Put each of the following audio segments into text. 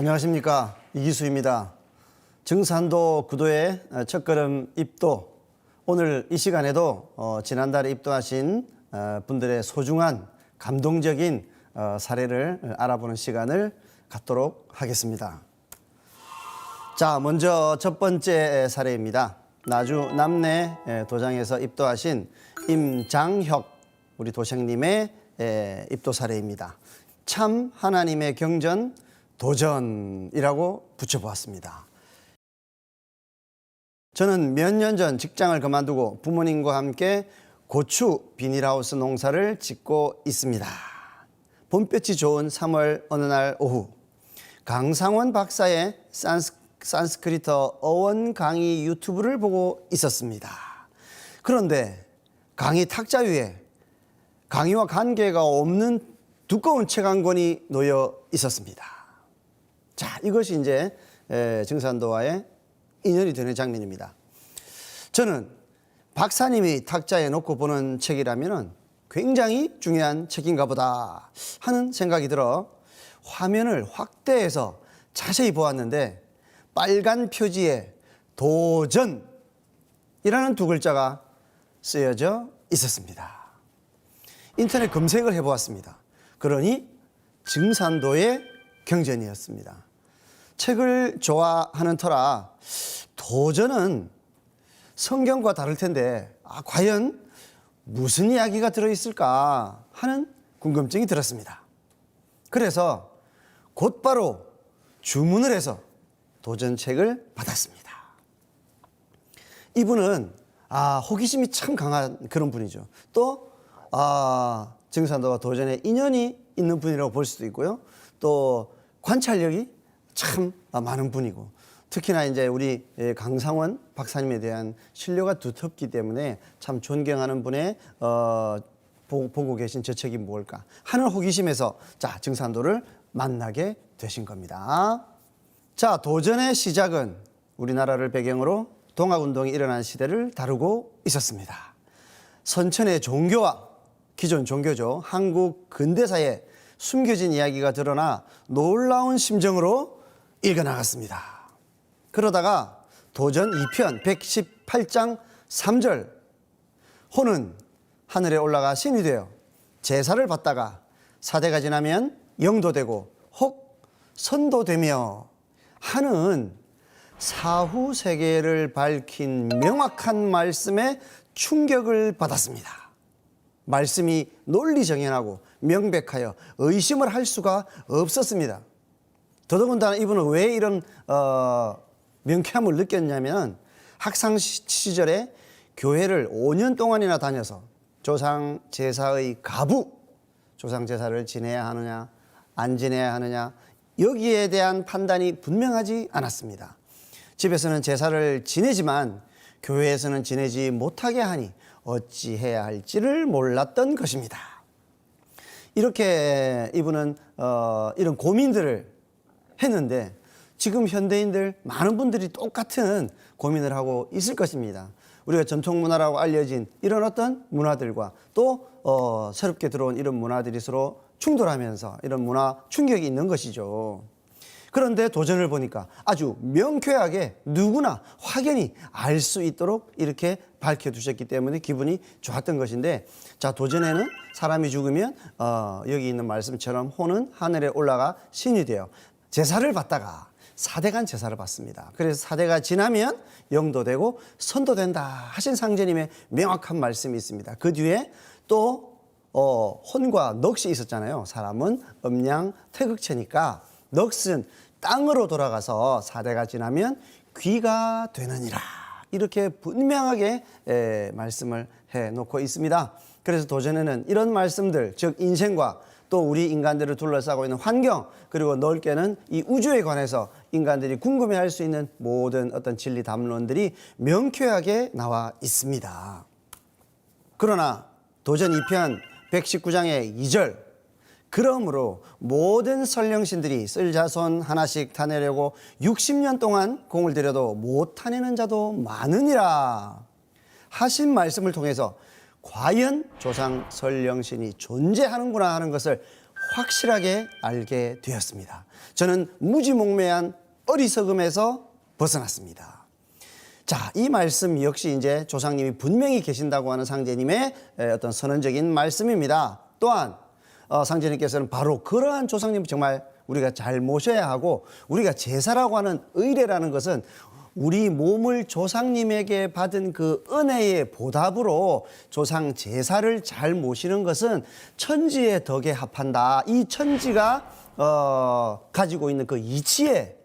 안녕하십니까 이기수입니다. 증산도 구도의 첫걸음 입도 오늘 이 시간에도 어, 지난달에 입도하신 어, 분들의 소중한 감동적인 어, 사례를 알아보는 시간을 갖도록 하겠습니다. 자, 먼저 첫 번째 사례입니다. 나주 남내 에, 도장에서 입도하신 임장혁 우리 도생님의 에, 입도 사례입니다. 참 하나님의 경전 도전이라고 붙여보았습니다. 저는 몇 년 전 직장을 그만두고 부모님과 함께 고추 비닐하우스 농사를 짓고 있습니다. 봄볕이 좋은 3월 어느 날 오후 강상원 박사의 산스, 산스크리터 어원 강의 유튜브를 보고 있었습니다. 그런데 강의 탁자 위에 강의와 관계가 없는 두꺼운 책 한 권이 놓여 있었습니다. 자, 이것이 이제 에, 증산도와의 인연이 되는 장면입니다. 저는 박사님이 탁자에 놓고 보는 책이라면 굉장히 중요한 책인가 보다 하는 생각이 들어 화면을 확대해서 자세히 보았는데 빨간 표지에 도전이라는 두 글자가 쓰여져 있었습니다. 인터넷 검색을 해보았습니다. 그러니 증산도의 경전이었습니다. 책을 좋아하는 터라 도전은 성경과 다를 텐데 아, 과연 무슨 이야기가 들어있을까 하는 궁금증이 들었습니다. 그래서 곧바로 주문을 해서 도전책을 받았습니다. 이분은 아, 호기심이 참 강한 그런 분이죠. 또 아, 증산도와 도전에 인연이 있는 분이라고 볼 수도 있고요. 또 관찰력이 참 많은 분이고 특히나 이제 우리 예, 강상원 박사님에 대한 신뢰가 두텁기 때문에 참 존경하는 분의 어, 보, 보고 계신 저 책이 뭘까 하는 호기심에서 자 증산도를 만나게 되신 겁니다. 자 도전의 시작은 우리나라를 배경으로 동학운동이 일어난 시대를 다루고 있었습니다. 선천의 종교와 기존 종교죠 한국 근대사에 숨겨진 이야기가 드러나 놀라운 심정으로 읽어나갔습니다. 그러다가 도전 2편 118장 3절 호는 하늘에 올라가 신이 되어 제사를 받다가 사대가 지나면 영도 되고 혹 선도 되며 하는 사후 세계를 밝힌 명확한 말씀에 충격을 받았습니다. 말씀이 논리 정연하고 명백하여 의심을 할 수가 없었습니다. 더더군다나 이분은 왜 이런 어, 명쾌함을 느꼈냐면 시- 시절에 교회를 5년 동안이나 다녀서 조상 제사의 가부 조상 제사를 지내야 하느냐 안 지내야 하느냐 여기에 대한 판단이 분명하지 않았습니다. 집에서는 제사를 지내지만 교회에서는 지내지 못하게 하니 어찌 해야 할지를 몰랐던 것입니다. 이렇게 이분은 어, 이런 고민들을 했는데 지금 현대인들 많은 분들이 똑같은 고민을 하고 있을 것입니다. 우리가 전통 문화라고 알려진 이런 어떤 문화들과 또 어, 새롭게 들어온 이런 문화들이 서로 충돌하면서 이런 문화 충격이 있는 것이죠. 그런데 도전을 보니까 아주 명쾌하게 누구나 확연히 알 수 있도록 이렇게 밝혀두셨기 때문에 기분이 좋았던 것인데 자 도전에는 사람이 죽으면 어, 여기 있는 말씀처럼 호는 하늘에 올라가 신이 되어 제사를 받다가 사대간 제사를 받습니다. 그래서 사대가 지나면 영도 되고 선도 된다 하신 상제님의 명확한 말씀이 있습니다. 그 뒤에 또 어, 혼과 넋이 있었잖아요. 사람은 음양 태극체니까 넋은 땅으로 돌아가서 사대가 지나면 귀가 되느니라. 이렇게 분명하게 에, 말씀을 해 놓고 있습니다. 그래서 도전에는 이런 말씀들, 즉 인생과 또 우리 인간들을 둘러싸고 있는 환경 그리고 넓게는 이 우주에 관해서 인간들이 궁금해할 수 있는 모든 어떤 진리 담론들이 명쾌하게 나와 있습니다. 그러나 도전 2편 119장의 2절 그러므로 모든 설령신들이 쓸 자손 하나씩 타내려고 60년 동안 공을 들여도 못 타내는 자도 많으니라 하신 말씀을 통해서 과연 조상 설령신이 존재하는구나 하는 것을 확실하게 알게 되었습니다. 저는 무지몽매한 어리석음에서 벗어났습니다. 자, 이 말씀 역시 이제 조상님이 분명히 계신다고 하는 상제님의 에, 어떤 선언적인 말씀입니다. 또한 어, 상제님께서는 바로 그러한 조상님 정말 우리가 잘 모셔야 하고 우리가 제사라고 하는 의례라는 것은 우리 몸을 조상님에게 받은 그 은혜의 보답으로 조상 제사를 잘 모시는 것은 천지의 덕에 합한다. 이 천지가 어, 가지고 있는 그 이치에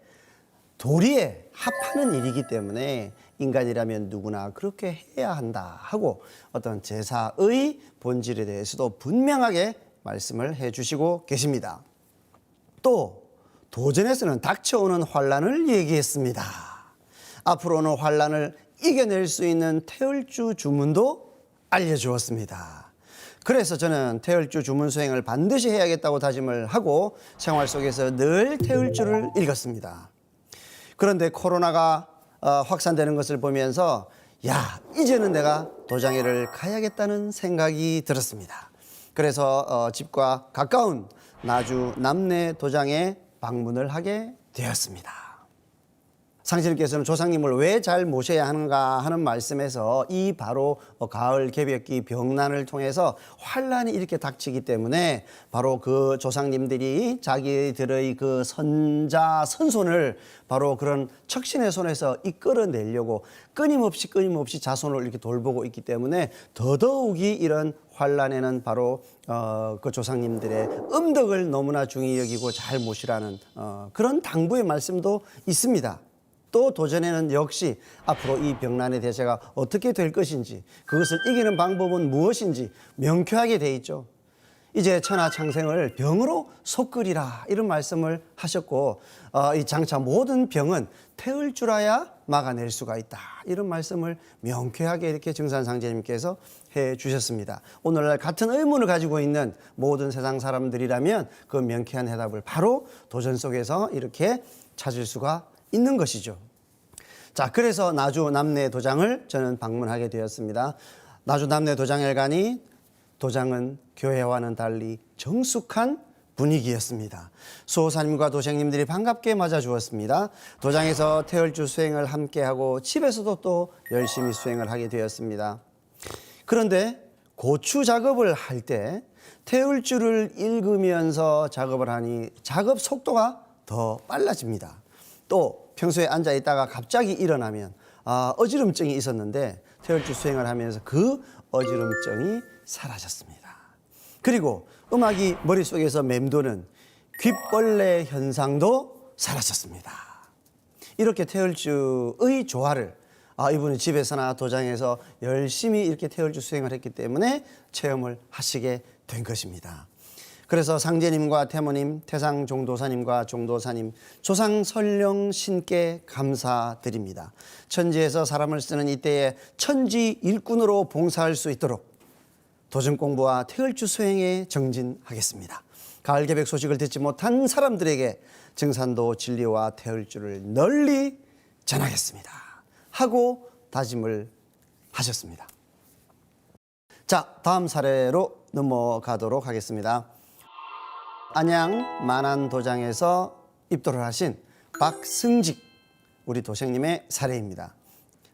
도리에 합하는 일이기 때문에 인간이라면 누구나 그렇게 해야 한다 하고 어떤 제사의 본질에 대해서도 분명하게 말씀을 해 주시고 계십니다. 또 도전에서는 닥쳐오는 환란을 얘기했습니다. 앞으로는 환란을 이겨낼 수 있는 태울주 주문도 알려주었습니다. 그래서 저는 태울주 주문 수행을 반드시 해야겠다고 다짐을 하고 생활 속에서 늘 태울주를 읽었습니다. 그런데 코로나가 어, 확산되는 것을 보면서 야 이제는 내가 도장회를 가야겠다는 생각이 들었습니다. 그래서 어, 집과 가까운 나주 남내 도장에 방문을 하게 되었습니다. 상신님께서는 조상님을 왜 잘 모셔야 하는가 하는 말씀에서 이 바로 어, 가을 개벽기 병난을 통해서 환란이 이렇게 닥치기 때문에 바로 그 조상님들이 자기들의 그 선자 선손을 바로 그런 척신의 손에서 이끌어내려고 끊임없이 끊임없이 자손을 이렇게 돌보고 있기 때문에 더더욱이 이런 환란에는 바로 어, 그 조상님들의 음덕을 너무나 중히 여기고 잘 모시라는 어, 그런 당부의 말씀도 있습니다. 또 도전에는 역시 앞으로 이 병난의 대세가 어떻게 될 것인지 그것을 이기는 방법은 무엇인지 명쾌하게 돼 있죠. 이제 천하 창생을 병으로 속끓이라 이런 말씀을 하셨고 어, 이 장차 모든 병은 태울 줄 알아야 막아낼 수가 있다 이런 말씀을 명쾌하게 이렇게 증산상제님께서 해 주셨습니다. 오늘날 같은 의문을 가지고 있는 모든 세상 사람들이라면 그 명쾌한 해답을 바로 도전 속에서 이렇게 찾을 수가 있는 것이죠. 자, 그래서 나주 남내 도장을 저는 방문하게 되었습니다. 나주 남내 가니 도장은 교회와는 달리 정숙한 분위기였습니다. 수호사님과 도생님들이 반갑게 맞아 주었습니다. 도장에서 태열주 수행을 함께 하고 집에서도 또 열심히 수행을 하게 되었습니다. 그런데 고추 작업을 할 때 태울줄을 읽으면서 작업을 하니 작업 속도가 더 빨라집니다. 또 평소에 앉아 있다가 갑자기 일어나면 아, 어지럼증이 있었는데 태울줄 수행을 하면서 그 어지럼증이 사라졌습니다. 그리고 음악이 머릿속에서 맴도는 귓벌레 현상도 사라졌습니다. 이렇게 태울주의 조화를 아, 이분이 집에서나 도장에서 열심히 이렇게 태울주 수행을 했기 때문에 체험을 하시게 된 것입니다. 그래서 상제님과 태모님, 태상 종도사님과 종도사님, 조상 설령 신께 감사드립니다. 천지에서 사람을 쓰는 이때에 천지 일꾼으로 봉사할 수 있도록 도전 공부와 태을주 수행에 정진하겠습니다. 가을 개백 소식을 듣지 못한 사람들에게 증산도 진리와 태을주를 널리 전하겠습니다. 하고 다짐을 하셨습니다. 자, 다음 사례로 넘어가도록 하겠습니다. 안양 만안 도장에서 입도를 하신 박승직 우리 도생님의 사례입니다.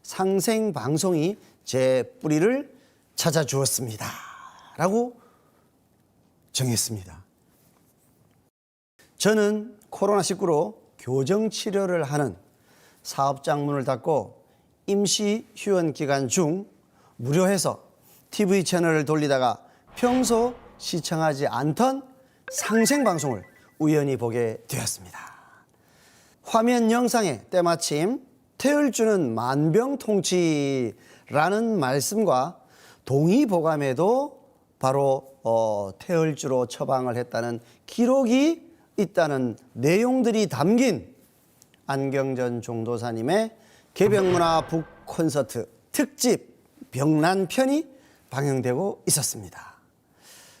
상생 방송이 제 뿌리를 찾아 주었습니다. 라고 정했습니다. 저는 코로나19로 교정 치료를 하는 사업장 문을 닫고 임시 휴원 기간 중 무료해서 TV 채널을 돌리다가 평소 시청하지 않던 상생 방송을 우연히 보게 되었습니다. 화면 영상에 때마침 태울주는 만병통치라는 말씀과 동의보감에도 바로 어, 태울주로 처방을 했다는 기록이 있다는 내용들이 담긴 안경전 종도사님의 개병문화 북 콘서트 특집 병난 편이 방영되고 있었습니다.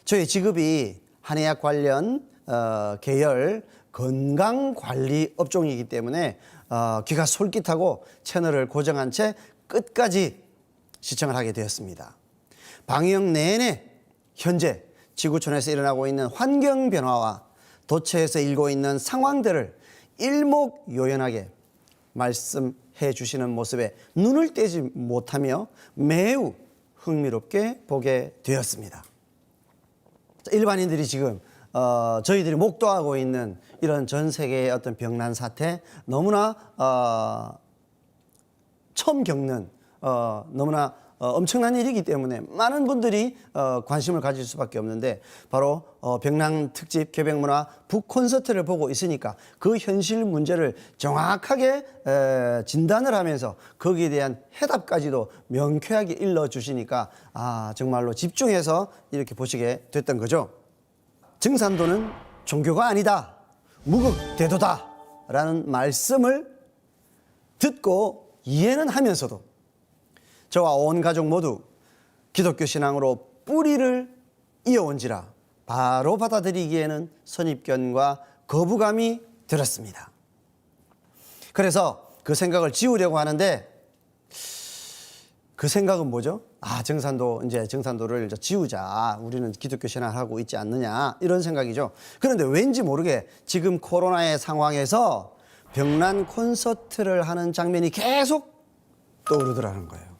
저희 직업이 한의학 관련 어, 계열 건강 관리 업종이기 때문에 어, 귀가 솔깃하고 채널을 고정한 채 끝까지 시청을 하게 되었습니다. 방영 내내 현재 지구촌에서 일어나고 있는 환경 변화와 도처에서 일고 있는 상황들을 일목요연하게 말씀해 주시는 모습에 눈을 떼지 못하며 매우 흥미롭게 보게 되었습니다. 자, 일반인들이 지금 어, 저희들이 목도하고 있는 이런 전 세계의 어떤 병난 사태 너무나 어, 처음 겪는 어, 너무나 어, 엄청난 일이기 때문에 많은 분들이 어, 관심을 가질 수밖에 없는데 바로 어, 병랑 특집 개백문화 북 콘서트를 보고 있으니까 그 현실 문제를 정확하게 에, 진단을 하면서 거기에 대한 해답까지도 명쾌하게 일러 주시니까 아 정말로 집중해서 이렇게 보시게 됐던 거죠. 증산도는 종교가 아니다. 무극대도다라는 말씀을 듣고 이해는 하면서도 저와 온 가족 모두 기독교 신앙으로 뿌리를 이어온지라 바로 받아들이기에는 선입견과 거부감이 들었습니다. 그래서 그 생각을 지우려고 하는데 그 생각은 뭐죠? 아, 정산도, 이제 정산도를 이제 지우자. 우리는 기독교 신앙을 하고 있지 않느냐. 이런 생각이죠. 그런데 왠지 모르게 지금 코로나의 상황에서 병난 콘서트를 하는 장면이 계속 떠오르더라는 거예요.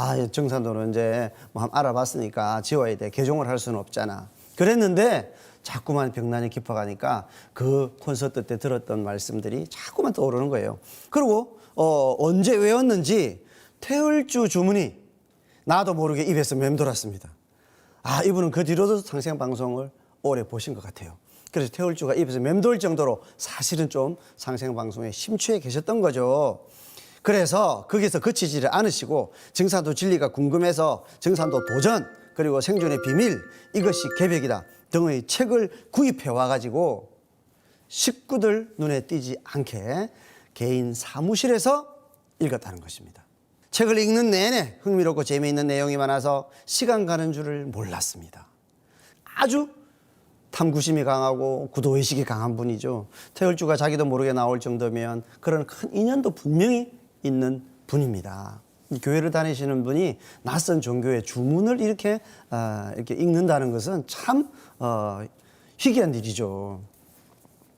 아, 정산도는 이제 뭐 한번 알아봤으니까 지워야 돼. 개종을 할 수는 없잖아. 그랬는데 자꾸만 병난이 깊어가니까 그 콘서트 때 들었던 말씀들이 자꾸만 떠오르는 거예요. 그리고 어, 언제 외웠는지 태울주 주문이 나도 모르게 입에서 맴돌았습니다. 아, 이분은 그 뒤로도 상생 방송을 오래 보신 것 같아요. 그래서 태울주가 입에서 맴돌 정도로 사실은 좀 상생 방송에 심취해 계셨던 거죠. 그래서 거기서 그치지를 않으시고 증산도 진리가 궁금해서 증산도 도전 그리고 생존의 비밀 이것이 개벽이다 등의 책을 구입해 와가지고 식구들 눈에 띄지 않게 개인 사무실에서 읽었다는 것입니다. 책을 읽는 내내 흥미롭고 재미있는 내용이 많아서 시간 가는 줄을 몰랐습니다. 아주 탐구심이 강하고 구도의식이 강한 분이죠. 태열주가 자기도 모르게 나올 정도면 그런 큰 인연도 분명히 있는 분입니다. 이 교회를 다니시는 분이 낯선 종교의 주문을 이렇게 아, 이렇게 읽는다는 것은 참 어, 희귀한 일이죠.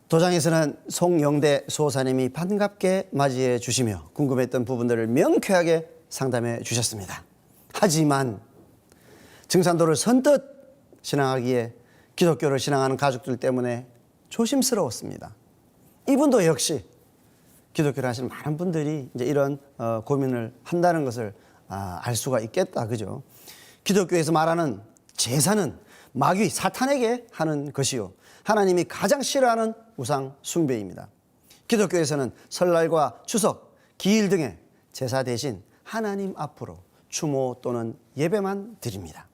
도장에서는 송영대 수호사님이 반갑게 맞이해 주시며 궁금했던 부분들을 명쾌하게 상담해 주셨습니다. 하지만 증산도를 선뜻 신앙하기에 기독교를 신앙하는 가족들 때문에 조심스러웠습니다. 이분도 역시 기독교를 하시는 많은 분들이 이제 이런 어, 고민을 한다는 것을 아, 알 수가 있겠다. 그죠? 기독교에서 말하는 제사는 마귀 사탄에게 하는 것이요. 하나님이 가장 싫어하는 우상 숭배입니다. 기독교에서는 설날과 추석, 기일 등의 제사 대신 하나님 앞으로 추모 또는 예배만 드립니다.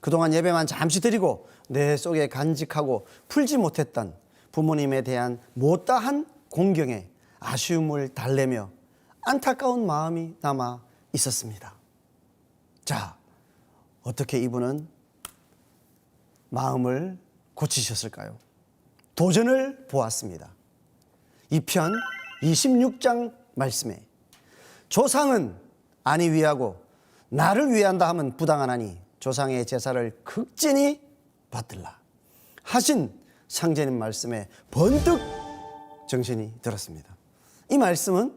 그동안 예배만 잠시 드리고 내 속에 간직하고 풀지 못했던 부모님에 대한 못다한 공경에 아쉬움을 달래며 안타까운 마음이 남아 있었습니다. 자, 어떻게 이분은 마음을 고치셨을까요? 도전을 보았습니다. 2편 26장 말씀에 조상은 아니 위하고 나를 위한다 하면 부당하나니 조상의 제사를 극진히 받들라 하신 상제님 말씀에 번뜩 정신이 들었습니다. 이 말씀은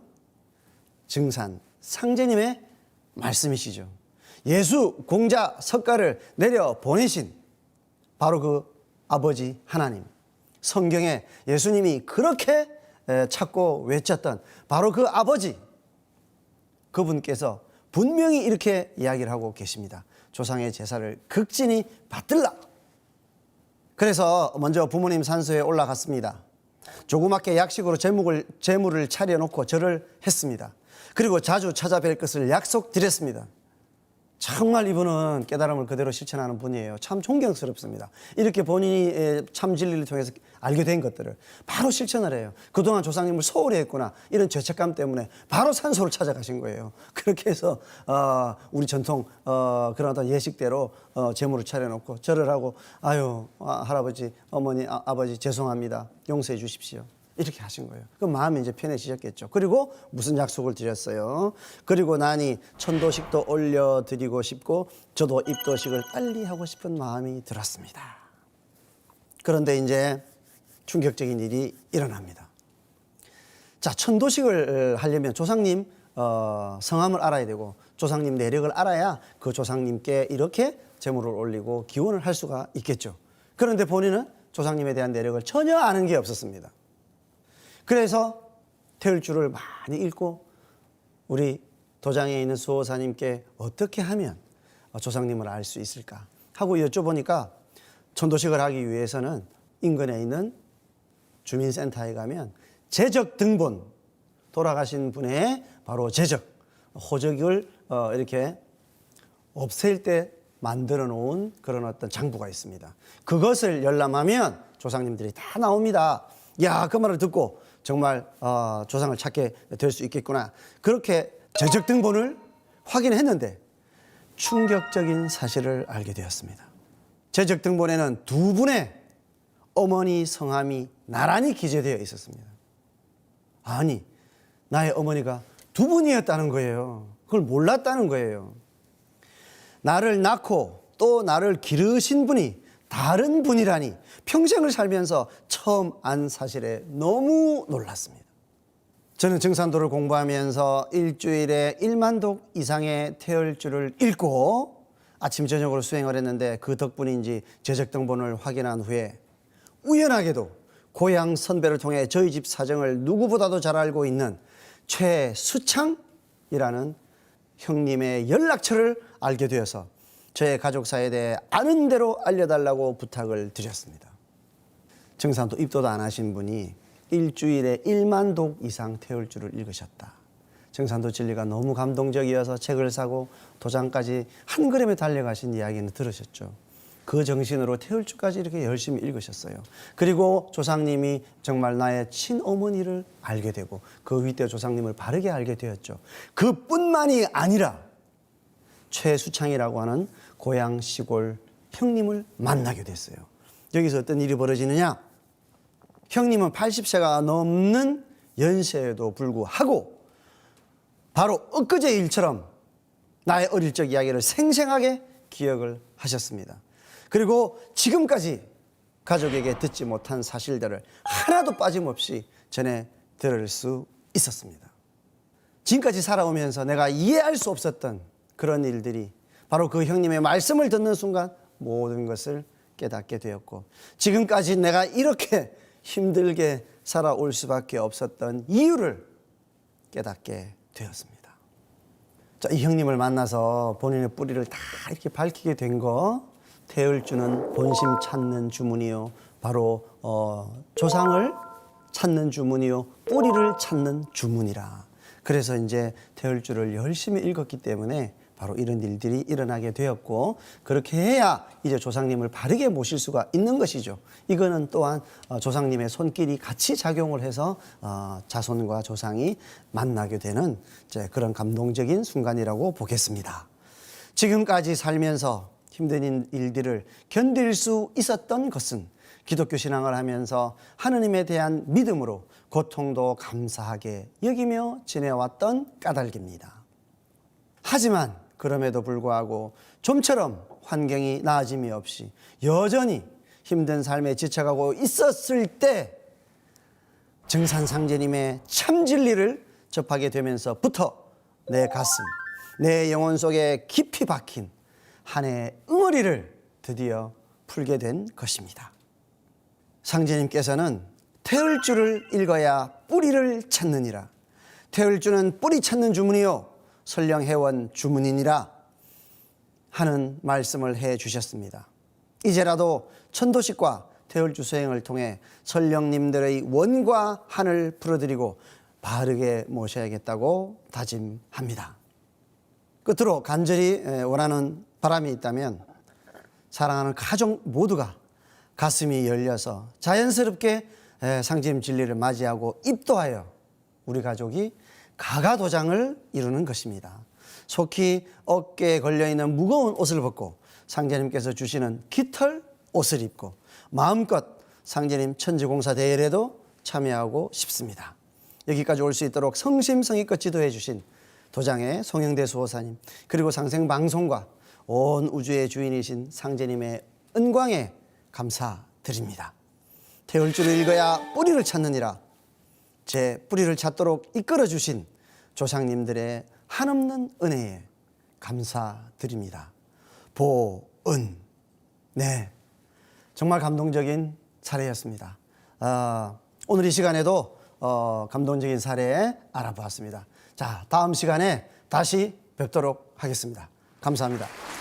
증산 상제님의 말씀이시죠. 예수 공자 석가를 내려 보내신 바로 그 아버지 하나님. 성경에 예수님이 그렇게 에, 찾고 외쳤던 바로 그 아버지 그분께서 분명히 이렇게 이야기를 하고 계십니다. 조상의 제사를 극진히 받들라. 그래서 먼저 부모님 산소에 올라갔습니다. 조그맣게 약식으로 제목을, 제물을 차려놓고 절을 했습니다. 그리고 자주 찾아뵐 것을 약속드렸습니다. 정말 이분은 깨달음을 그대로 실천하는 분이에요. 참 존경스럽습니다. 이렇게 본인이 참 진리를 통해서 알게 된 것들을 바로 실천을 해요. 그동안 조상님을 소홀히 했구나. 이런 죄책감 때문에 바로 산소를 찾아가신 거예요. 그렇게 해서, 어, 우리 전통, 어, 그런 어떤 예식대로, 어, 재물을 차려놓고 절을 하고, 아유, 아, 할아버지, 어머니, 아, 아버지, 죄송합니다. 용서해 주십시오. 이렇게 하신 거예요. 그 마음이 이제 편해지셨겠죠. 그리고 무슨 약속을 드렸어요. 그리고 나니 천도식도 올려드리고 싶고 저도 입도식을 빨리 하고 싶은 마음이 들었습니다. 그런데 이제 충격적인 일이 일어납니다. 자, 천도식을 하려면 조상님 어, 성함을 알아야 되고 조상님 내력을 알아야 그 조상님께 이렇게 제물을 올리고 기원을 할 수가 있겠죠. 그런데 본인은 조상님에 대한 내력을 전혀 아는 게 없었습니다. 그래서 태울줄을 많이 읽고 우리 도장에 있는 수호사님께 어떻게 하면 조상님을 알 수 있을까 하고 여쭤보니까 천도식을 하기 위해서는 인근에 있는 주민센터에 가면 제적 등본 돌아가신 분의 바로 제적 호적을 어, 이렇게 없앨 때 만들어 놓은 그런 어떤 장부가 있습니다. 그것을 열람하면 조상님들이 다 나옵니다. 야, 그 말을 듣고 정말 어, 조상을 찾게 될 수 있겠구나. 그렇게 제적 등본을 확인했는데 충격적인 사실을 알게 되었습니다. 제적 등본에는 두 분의 어머니 성함이 나란히 기재되어 있었습니다. 아니, 나의 어머니가 두 분이었다는 거예요. 그걸 몰랐다는 거예요. 나를 낳고 또 나를 기르신 분이 다른 분이라니 평생을 살면서 처음 안 사실에 너무 놀랐습니다. 저는 증산도를 공부하면서 일주일에 1만 독 이상의 태열주를 읽고 아침 저녁으로 수행을 했는데 그 덕분인지 제적등본을 확인한 후에 우연하게도 고향 선배를 통해 저희 집 사정을 누구보다도 잘 알고 있는 최수창이라는 형님의 연락처를 알게 되어서 저의 가족사에 대해 아는 대로 알려달라고 부탁을 드렸습니다. 증산도 입도도 안 하신 분이 일주일에 1만 독 이상 태울 줄을 읽으셨다. 증산도 진리가 너무 감동적이어서 책을 사고 도장까지 한 걸음에 달려가신 이야기는 들으셨죠. 그 정신으로 태울주까지 이렇게 열심히 읽으셨어요. 그리고 조상님이 정말 나의 친어머니를 알게 되고 그 윗대 조상님을 바르게 알게 되었죠. 그 뿐만이 아니라 최수창이라고 하는 고향 시골 형님을 만나게 됐어요. 여기서 어떤 일이 벌어지느냐? 형님은 80세가 넘는 연세에도 불구하고 바로 엊그제 일처럼 나의 어릴 적 이야기를 생생하게 기억을 하셨습니다. 그리고 지금까지 가족에게 듣지 못한 사실들을 하나도 빠짐없이 전해 들을 수 있었습니다. 지금까지 살아오면서 내가 이해할 수 없었던 그런 일들이 바로 그 형님의 말씀을 듣는 순간 모든 것을 깨닫게 되었고 지금까지 내가 이렇게 힘들게 살아올 수밖에 없었던 이유를 깨닫게 되었습니다. 자, 이 형님을 만나서 본인의 뿌리를 다 이렇게 밝히게 된 거, 태울주는 본심 찾는 주문이요. 바로, 어, 조상을 찾는 주문이요. 뿌리를 찾는 주문이라. 그래서 이제 태울주를 열심히 읽었기 때문에 바로 이런 일들이 일어나게 되었고 그렇게 해야 이제 조상님을 바르게 모실 수가 있는 것이죠. 이거는 또한 어, 조상님의 손길이 같이 작용을 해서 어, 자손과 조상이 만나게 되는 그런 감동적인 순간이라고 보겠습니다. 지금까지 살면서 힘든 일들을 견딜 수 있었던 것은 기독교 신앙을 하면서 하느님에 대한 믿음으로 고통도 감사하게 여기며 지내왔던 까닭입니다. 하지만 그럼에도 불구하고 좀처럼 환경이 나아짐이 없이 여전히 힘든 삶에 지쳐가고 있었을 때 증산상제님의 참 진리를 접하게 되면서부터 내 가슴, 내 영혼 속에 깊이 박힌 한 해의 응어리를 드디어 풀게 된 것입니다. 상제님께서는 태울 줄을 읽어야 뿌리를 찾느니라. 태울 줄은 뿌리 찾는 주문이요. 설령해원 주문이니라 하는 말씀을 해 주셨습니다. 이제라도 천도식과 태울주 수행을 통해 설령님들의 원과 한을 풀어드리고 바르게 모셔야겠다고 다짐합니다. 끝으로 간절히 원하는 바람이 있다면 사랑하는 가족 모두가 가슴이 열려서 자연스럽게 상심 진리를 맞이하고 입도하여 우리 가족이 가가 도장을 이루는 것입니다. 속히 어깨에 걸려 있는 무거운 옷을 벗고 상제님께서 주시는 깃털 옷을 입고 마음껏 상제님 천지공사 대회에도 참여하고 싶습니다. 여기까지 올 수 있도록 성심성의껏 지도해 주신 도장의 송영대 수호사님 그리고 상생방송과 온 우주의 주인이신 상제님의 은광에 감사드립니다. 태울 줄을 읽어야 뿌리를 찾느니라 제 뿌리를 찾도록 이끌어 주신 조상님들의 한없는 은혜에 감사드립니다. 보은 네 정말 감동적인 사례였습니다. 아, 오늘 이 시간에도 어, 감동적인 사례 알아보았습니다. 자 다음 시간에 다시 뵙도록 하겠습니다. 감사합니다.